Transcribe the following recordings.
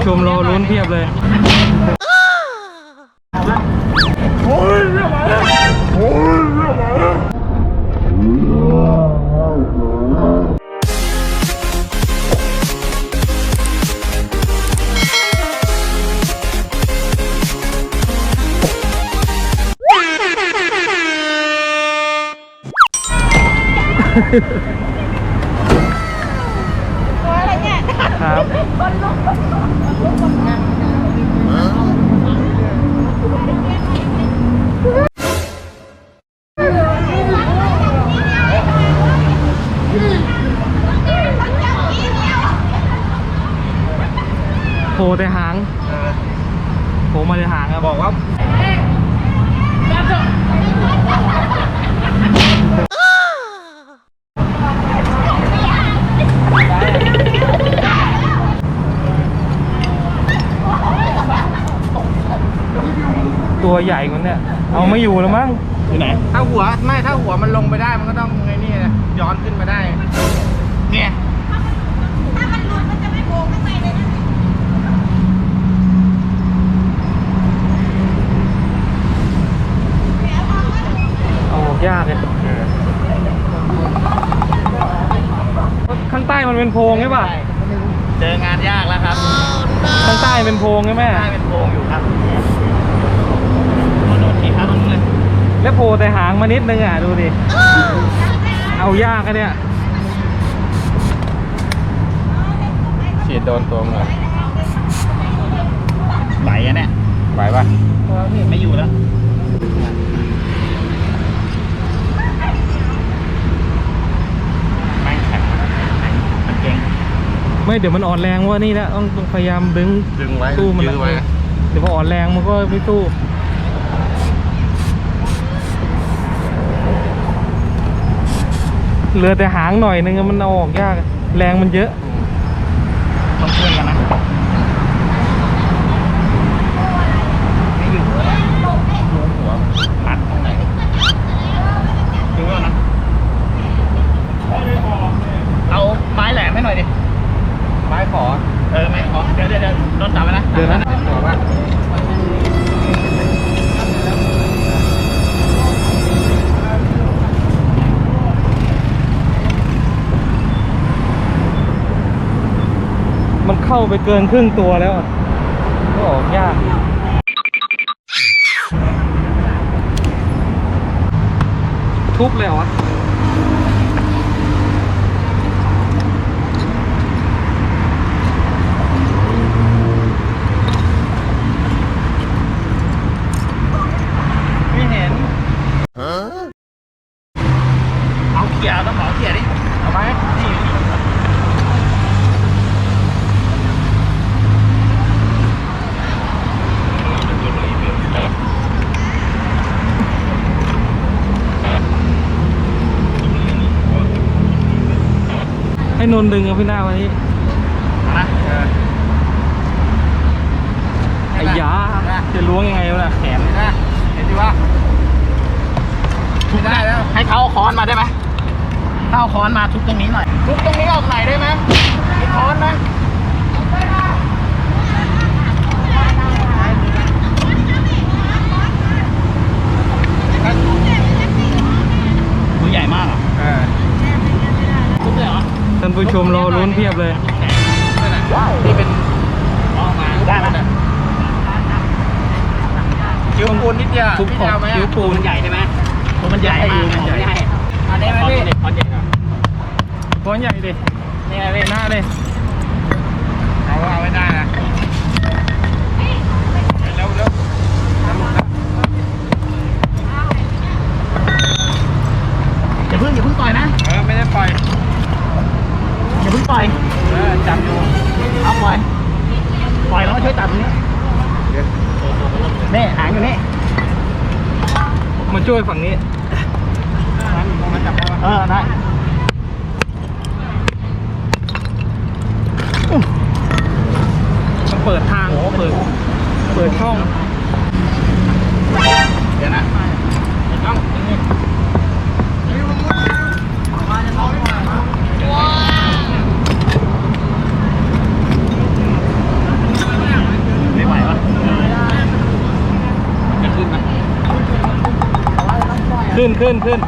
ผู้ชมรอลุ้นเพียบเลยครับโโผล่แต่หางโผล่มาแต่หางครับบอกว่า ตัวใหญ่กว่าเนี่ยเอาไม่อยู่แล้วมั้งอยู่ไหนถ้าหัวไม่ถ้าหัวมันลงไปได้มันก็ต้องไงนี่นะย้อนขึ้นมาได้ เนี่ย ถ้ามันหลุดมันจะไม่โผล่ข้างในเลยนะเอาออกยากเลยข้างใต้มันเป็นโพรงใช่ป่ะเจองานยากแล้วครับ ข้างใต้เป็นโพรงใช่ไหมได้เป็นโพรงอยู่ครับโดนทีครับตรงนี้เลย แล้วโผล่แต่หางมานิดนึงอะดูดิ เอายากอะเนี่ยฉีดโดนตัวมันไหลอะเนี่ยไหวปะไม่อยู่แล้วแม่งแข็งมันเก่งไม่เดี๋ยวมันอ่อนแรงว่านี่นะต้องต้องพยายามดึงดึงไว้สู้มันยื้อไว้เดี๋ยวพออ่อนแรงมันก็ไม่สู้ เหลือแต่หางหน่อยนึงมันเอาออกยาก แรงมันเยอะ เข้าไปเกินครึ่งตัวแล้วอะก็ออกยากทุบเลยเหรอวะไม่เห็นเอาเขี่ยต้องขอเขี่ยดิเอาไหมนี่ ให้นนท์ดึงเอาพี่หน้าวันนี้เอานะเออไอ้ยาจะล้วงยังไงวะน่ะแขนเลยนะเห็นดิว่าทุบได้แล้ว ให้เขาเอาค้อนมาได้ไหมถ้าเอาค้อนมาทุบตรงนี้หน่อยทุบตรงนี้ออกหน่อยได้ไหมมีค้อนไหมตัวใหญ่มากอะ อ่า ทุบเลยเหรอ ท่านผู้ ชมรอลุ้นเพียบเลย นี่เป็นออกมาได้ไหมคิ้วปูนนิดเดียวทุบพี่ขอบจะเอาไหมคิ้วปูนมันใหญ่ใช่ไหมตัวมันใหญ่มากมันใหญ่อันนี้ไหมพี่คอนเด็กอะก้อนใหญ่ดินี่ไงพี่หน้าเลยเอาเอาไว้ได้นะเร็วเร็วอย่าเพิ่งอย่าเพิ่งปล่อยนะ เออไม่ได้ปล่อย อย่าเพิ่ง ปล่อยเออจับอยู่เอาปล่อย ปล่อยแล้วมาช่วยตัดตรงนี้นี่หางอยู่นี่ มาช่วยฝั่งนี้มันจับได้ปะเออได้มันเปิดทางเปิด เปิดช่อง เดี๋ยวนะต้องนี่ ขึ้นขึ้นขึ้น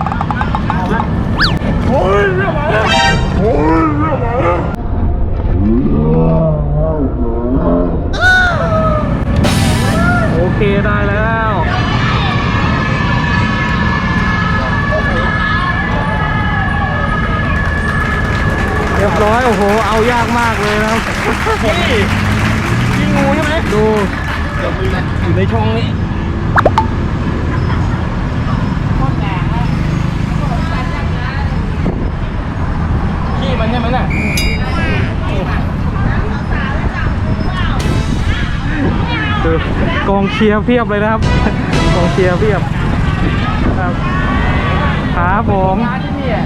โอเคได้แล้วเรียบร้อยโอ้โหเอายากมากเลยนะครับนี่ยิงงูใช่ไหมดูอยู่ในช่องนี้ขี้มันใช่ไหมน่ะ ดูกองเชียร์เพียบเลยนะครับ กองเชียร์เพียบ ครับครับผมร้านที่นี่อะ